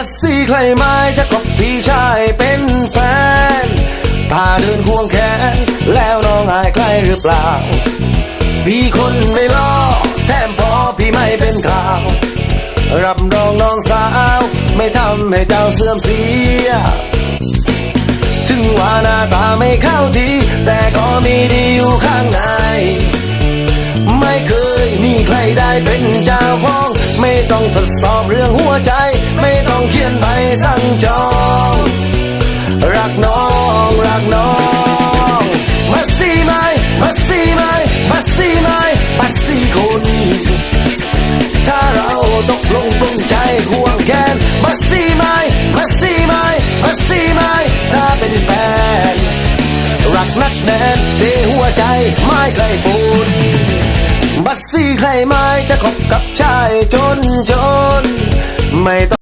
บัสซี่ใครไม้จะกบพี่ชายเป็นแฟน ถ้าเดินควงแขน แล้วน้องอายใครหรือเปล่า พี่คนไม่ล้อแถมพอพี่ไม่เป็นข่าว รับรองน้องสาว ไม่ทำให้เจ้าเสื่อมเสีย ถึงว่าหน้าตาไม่เข้าที แต่ก็มีดีอยู่ข้างในไม่เคยมีใครได้เป็นเจ้าของ ไม่ต้องทดสอบเรื่องหัวใจาเราตกลงปลงใจห่วงแกนมาสีไหมมาสีไหมมาสีไหมถ้าเป็นแฟน รักนักแน่นเทหัวใจไม่เคยปูนบัสซี่ใครไม่จะคบกับชายจนจน ไม่